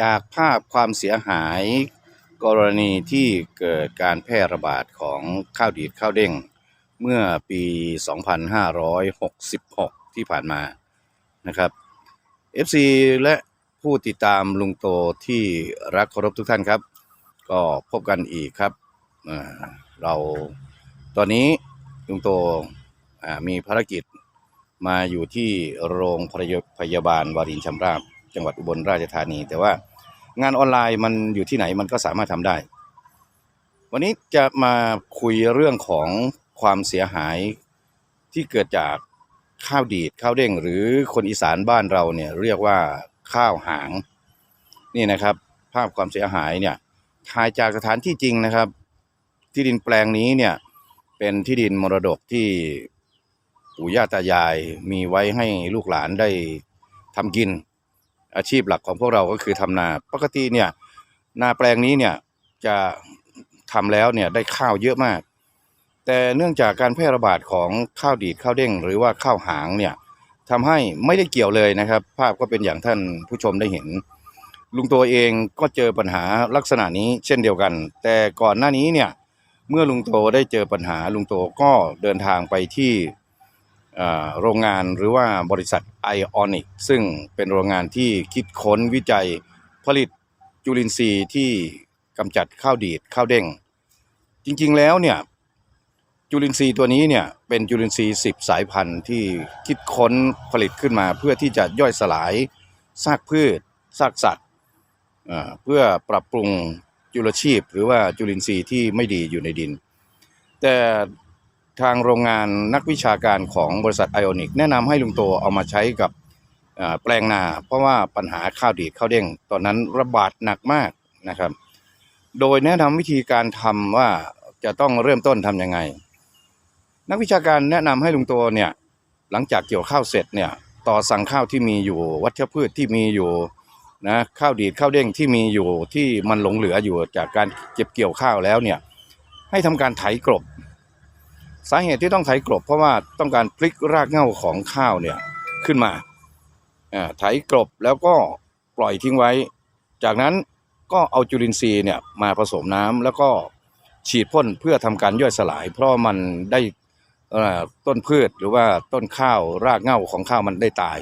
จากภาพความเสียหาย กรณีที่เกิดการแพร่ระบาดของข้าวดีดข้าวเด้ง เมื่อปี 2566 ที่ผ่านมานะครับ FC และผู้ติดตามลุงโตที่รักเคารพทุกท่านครับ ก็พบกันอีกครับเราตอนนี้ลุงโตมีภารกิจมาอยู่ที่โรงพยาพยาบาลวารินชำราบ จังหวัดอุบลราชธานี แต่ว่างานออนไลน์มันอยู่ที่ไหนมันก็สามารถทำได้ วันนี้จะมาคุยเรื่องของความเสียหายที่เกิดจากข้าวดีดข้าวเด้ง หรือคนอีสานบ้านเราเนี่ยเรียกว่าข้าวหาง นี่นะครับ ภาพความเสียหายเนี่ยถ่ายจากสถานที่จริงนะครับ ที่ดินแปลงนี้เนี่ยเป็นที่ดินมรดกที่ปู่ย่าตายายมีไว้ให้ลูกหลานได้ทำกิน อาชีพหลักของพวกเราก็คือทำนาปกติเนี่ยนาแปลงนี้เนี่ยจะทำแล้วเนี่ยได้ข้าวเยอะมาก แต่เนื่องจากการแพร่ระบาดของข้าวดีดข้าวเด้ง หรือว่าข้าวหางเนี่ยทำให้ไม่ได้เกี่ยวเลยนะครับ ภาพก็เป็นอย่างท่านผู้ชมได้เห็น ลุงตัวเองก็เจอปัญหาลักษณะนี้เช่นเดียวกัน แต่ก่อนหน้านี้เนี่ยเมื่อลุงโตได้เจอปัญหาลุงโตก็เดินทางไปที่ โรงงานหรือว่าบริษัทไอออนิกซึ่งเป็นโรงงานที่คิดค้นวิจัยผลิตจุลินทรีย์ที่กำจัดข้าวดีดข้าวเด้ง จริงๆแล้วเนี่ยจุลินทรีย์ตัวนี้เนี่ยเป็นจุลินทรีย์ 10 สายพันธุ์ที่คิดค้นผลิตขึ้นมา เพื่อที่จะย่อยสลายซากพืชซากสัตว์เอ่อเพื่อปรับปรุงจุลชีพ หรือว่าจุลินทรีย์ที่ไม่ดีอยู่ในดิน แต่ ทางโรงงานนักวิชาการของบริษัทไอออนิกแนะนำให้ลุงโตเอามาใช้กับแปลงนา เพราะว่าปัญหาข้าวดีดข้าวเด้งตอนนั้นระบาดหนักมากนะครับ โดยแนะนำวิธีการทำว่าจะต้องเริ่มต้นทำยังไง นักวิชาการแนะนำให้ลุงโตเนี่ยหลังจากเกี่ยวข้าวเสร็จเนี่ยต่อสั่งข้าวที่มีอยู่วัชพืชที่มีอยู่นะข้าวดีดข้าวเด้งที่มีอยู่ที่มันหลงเหลืออยู่จากการเก็บเกี่ยวข้าวแล้วเนี่ยให้ทำการไถกลบ สาเหตุที่ต้องไถกลบ เพราะว่าต้องการพลิกรากเหง้าของข้าวเนี่ยขึ้นมาไถกลบแล้วก็ปล่อยทิ้งไว้ จากนั้นก็เอาจุลินทรีย์เนี่ยมาผสมน้ำแล้วก็ฉีดพ่นเพื่อทำการย่อยสลาย เพราะมันได้ต้นพืชหรือว่าต้นข้าวรากเหง้าของข้าวมันได้ตาย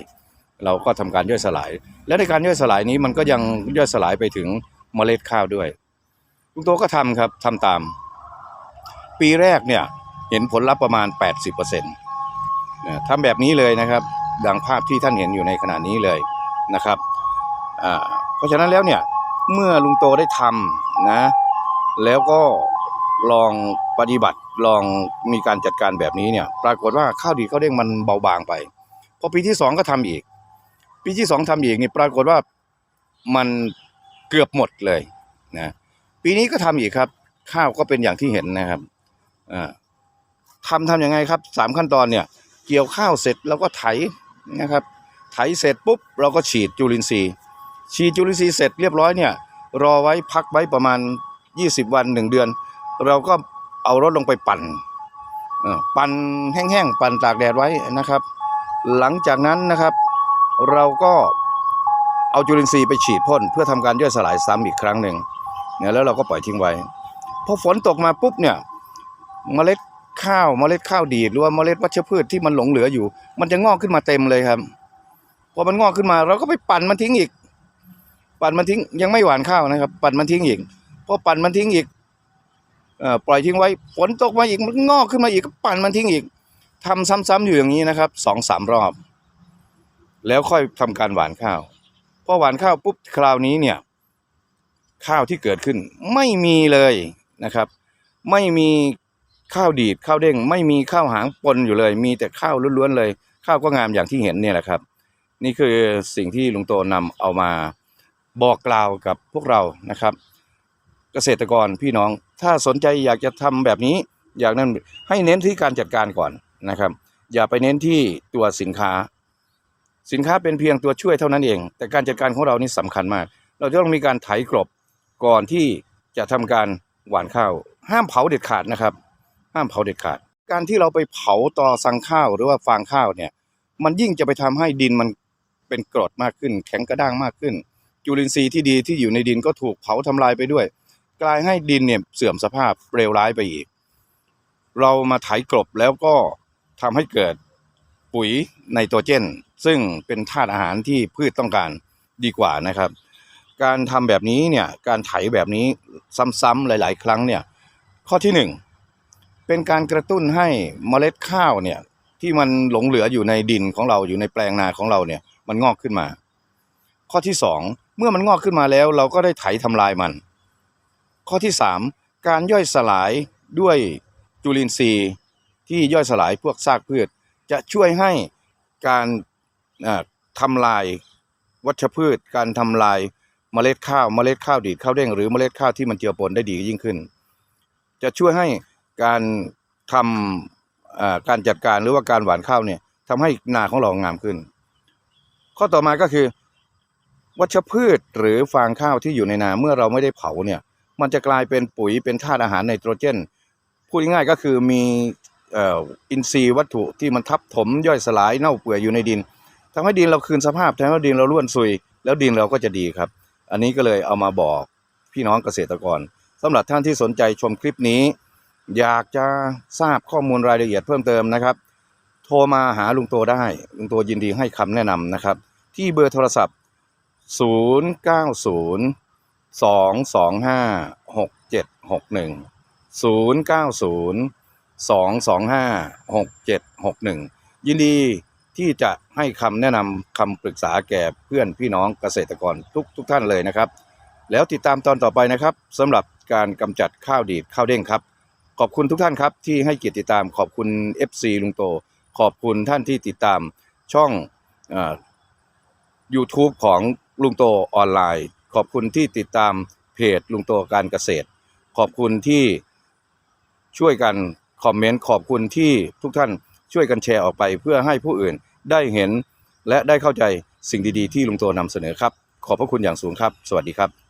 เราก็ทำการย่อยสลาย และในการย่อยสลายนี้มันก็ยังย่อยสลายไปถึงเมล็ดข้าวด้วยลุงโตก็ทำครับทำตาม ปีแรกเนี่ย เห็นผลลัพธ์ประมาณ 80%นะทำแบบนี้เลยนะครับ ดังภาพที่ท่านเห็นอยู่ในขณะนี้เลยนะครับเพราะฉะนั้นแล้วเนี่ยเมื่อลุงโตได้ทำนะแล้วก็ลองปฏิบัติลองมีการจัดการแบบนี้เนี่ยปรากฏว่าข้าวดีข้าวเด้งมันเบาบางไปพอปีที่สองก็ทำอีก ปีที่สองทำอีกนี่ปรากฏว่ามันเกือบหมดเลยนะปีนี้ก็ทำอีกครับ ข้าวก็เป็นอย่างที่เห็นนะครับอ่า ทำทำยังไงครับสามขั้นตอนเนี่ยเกี่ยวข้าวเสร็จเราก็ไถนะครับไถเสร็จปุ๊บเราก็ฉีดจุลินทรีย์ ฉีดจุลินทรีย์เสร็จเรียบร้อยเนี่ยรอไว้พักไว้ประมาณ 20 วัน 1 เดือน เราก็เอารถลงไปปั่นอ่อปั่นแห้งๆปั่นตากแดดไว้นะครับ หลังจากนั้นนะครับ เราก็เอาจุลินทรีย์ไปฉีดพ่นเพื่อทำการย่อยสลายซ้ำอีกครั้งหนึ่งเนี่ยแล้วเราก็ปล่อยทิ้งไว้พอฝนตกมาปุ๊บเนี่ยเมล็ด ข้าวเมล็ดข้าวดีดหรือว่าเมล็ดวัชพืชที่มันหลงเหลืออยู่ มันจะงอกขึ้นมาเต็มเลยครับพอมันงอกขึ้นมาเราก็ไปปั่นมันทิ้งอีก ปั่นมันทิ้งยังไม่หวานข้าวนะครับ ปั่นมันทิ้งอีกพอปั่นมันทิ้งอีกเอ่อปล่อยทิ้งไว้ฝนตกมาอีกมันงอกขึ้นมาอีกก็ปั่นมันทิ้งอีกทำซ้ำๆอยู่อย่างนี้นะครับสองสามรอบ แล้วค่อยทำการหวานข้าวพอหวานข้าวปุ๊บคราวนี้เนี่ย ข้าวที่เกิดขึ้นไม่มีเลยนะครับ ไม่มี ข้าวดีดข้าวเด้งไม่มีข้าวหางปนอยู่เลย มีแต่ข้าวล้วนๆเลย ข้าวก็งามอย่างที่เห็นเนี่ยแหละครับ นี่คือสิ่งที่ลุงโตนำเอามาบอกกล่าวกับพวกเรานะครับ เกษตรกรพี่น้องถ้าสนใจอยากจะทำแบบนี้ อยากนั้นให้เน้นที่การจัดการก่อนนะครับ อย่าไปเน้นที่ตัวสินค้า สินค้าเป็นเพียงตัวช่วยเท่านั้นเอง แต่การจัดการของเรานี่สำคัญมาก เราจะต้องมีการไถกลบก่อนที่จะทำการหว่านข้าว ห้ามเผาเด็ดขาดนะครับ ห้ามเผาเด็ดขาด การที่เราไปเผาต่อสังข้าวหรือว่าฟางข้าวเนี่ย มันยิ่งจะไปทำให้ดินมันเป็นกรดมากขึ้น แข็งกระด้างมากขึ้น จุลินทรีย์ที่ดีที่อยู่ในดินก็ถูกเผาทำลายไปด้วย กลายให้ดินเนี่ยเสื่อมสภาพเร็วร้ายไปอีก เรามาไถกลบแล้วก็ทำให้เกิดปุ๋ยไนโตรเจน ซึ่งเป็นธาตุอาหารที่พืชต้องการดีกว่านะครับ การทำแบบนี้เนี่ยการไถแบบนี้ซ้ำๆหลาย ๆ ครั้งเนี่ยข้อที่หนึ่ง เป็นการกระตุ้นให้เมล็ดข้าวเนี่ยที่มันหลงเหลืออยู่ในดินของเราอยู่ในแปลงนาของเราเนี่ยมันงอกขึ้นมา ข้อที่สองเมื่อมันงอกขึ้นมาแล้วเราก็ได้ไถทำลายมัน ข้อที่สามการย่อยสลายด้วยจุลินทรีย์ที่ย่อยสลายพวกซากพืช จะช่วยให้การอ่าทำลายวัชพืช การทำลายเมล็ดข้าวเมล็ดข้าวดีดข้าวเด้งหรือเมล็ดข้าวที่มันเจือปนได้ดียิ่งขึ้น จะช่วยให้ การทำการจัดการหรือว่าการหว่านข้าวเนี่ยทำให้นาของเรางามขึ้น ข้อต่อมาก็คือ วัชพืชหรือฟางข้าวที่อยู่ในนาเมื่อเราไม่ได้เผาเนี่ย มันจะกลายเป็นปุ๋ยเป็นธาตุอาหารไนโตรเจนพูดง่ายๆก็คือมีอินทรีย์วัตถุที่มันทับถมย่อยสลายเน่าเปื่อยอยู่ในดินทำให้ดินเราคืนสภาพทำให้ดินเราร่วนซุย แล้วดินเราก็จะดีครับ อันนี้ก็เลยเอามาบอกพี่น้องเกษตรกรสำหรับท่านที่สนใจชมคลิปนี้ อยากจะทราบข้อมูลรายละเอียดเพิ่มเติมนะครับ โทรมาหาลุงโตได้ ลุงโตยินดีให้คำแนะนำนะครับ ที่เบอร์โทรศัพท์ 090 225 6761 090 225 6761 ยินดีที่จะให้คำแนะนำคำปรึกษาแก่เพื่อนพี่น้องเกษตรกรทุกทุกท่านเลยนะครับ แล้วติดตามตอนต่อไปนะครับสำหรับการกำจัดข้าวดีดข้าวเด้งครับ ขอบคุณทุกท่านครับที่ให้เกียรติติดตามขอบคุณ FC ลุงโต ขอบคุณท่านที่ติดตามช่องเอ่อ YouTube ของลุงโตออนไลน์ ขอบคุณที่ติดตามเพจลุงโตการเกษตร ขอบคุณที่ช่วยกันคอมเมนต์ขอบคุณที่ทุกท่านช่วยกันแชร์ออกไปเพื่อให้ผู้อื่นได้เห็นและได้เข้าใจสิ่งดีๆ ที่ลุงโตนำเสนอครับ ขอบพระคุณอย่างสูงครับ สวัสดีครับ